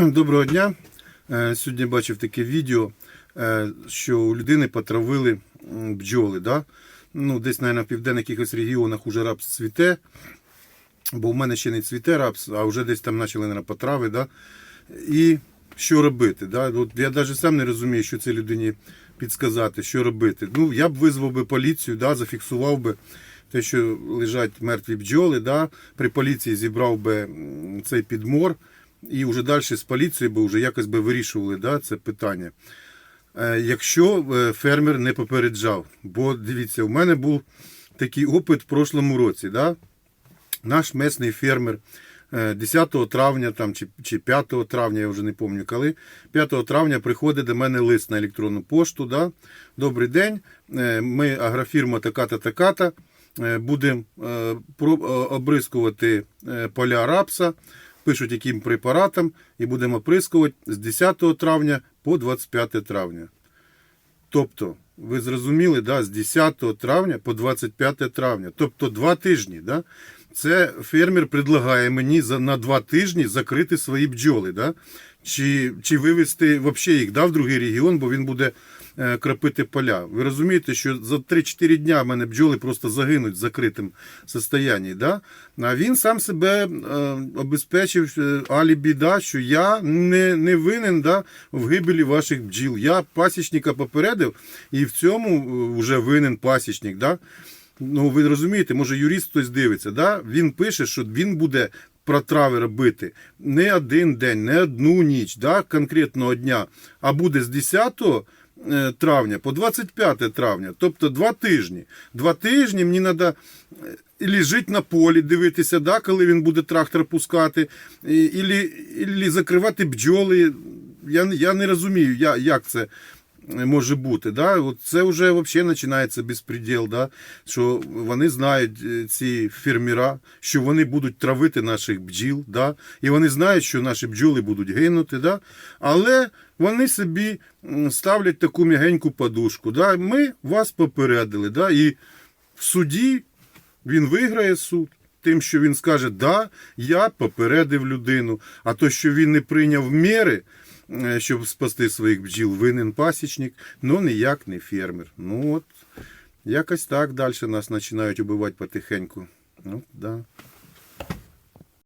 Доброго дня. Е, Сьогодні бачив таке відео, е, що у людини потравили бджоли. Да? Ну, десь, мабуть, в південних якихось регіонах уже рапс цвіте, бо в мене ще не цвіте рапс, а вже десь там почали наверное, потрави. Да? І що робити? Да? От я навіть сам не розумію, що цій людині підсказати, що робити. Ну, я б визвав би поліцію, да, зафіксував би те, що лежать мертві бджоли, да, при поліції зібрав би цей підмор і вже далі з поліцією би вже якось би вирішували да, це питання. Е, Якщо е, фермер не попереджав, бо дивіться, у мене був такий опит в прошлому році. Да? Наш месний фермер е, 10 травня там, чи, чи 5 травня, я вже не пам'ятаю коли, 5 травня приходить до мене лист на електронну пошту. Да? Добрий день, е, ми агрофірма така-та така-та. е, Будемо е, е, обрискувати е, поля рапса, пишуть яким препаратом, і будемо оприскувати з 10 травня по 25 травня. Тобто, ви зрозуміли, да, з 10 травня по 25 травня, тобто два тижні. Да? Це фермер предлагає мені на два тижні закрити свої бджоли, да? чи, чи вивезти взагалі їх да, в другий регіон, бо він буде крапити поля. Ви розумієте, що за 3-4 дня в мене бджоли просто загинуть в закритому состоянні. Да? А він сам себе е, обезпечив е, алібі, да, що я не, не винен да, в гибелі ваших бджіл. Я пасічника попередив і в цьому е, вже винен пасічник. Да? Ну, ви розумієте, може юрист хтось дивиться, да? він пише, що він буде протрави робити не один день, не одну ніч, да, конкретного дня, а буде з 10 е, травня по 25 травня, тобто два тижні. Два тижні мені треба лежить на полі, дивитися, да, коли він буде трактор пускати, і, і, і закривати бджоли. Я, я не розумію, я, як це може бути. Да? От це вже взагалі починається безпреділ, да? що вони знають е, ці фермера, що вони будуть травити наших бджіл, да? і вони знають, що наші бджоли будуть гинути. Да? Але вони собі ставлять таку м'ягеньку подушку. Да? Ми вас попередили. Да? І в суді він виграє суд. Тим, що він скаже, да, я попередив людину, а то, що він не прийняв міри, щоб спасти своїх бджіл, винен пасічник, ну ніяк не фермер. Ну от, якось так далі нас починають убивати потихеньку. Ну, да.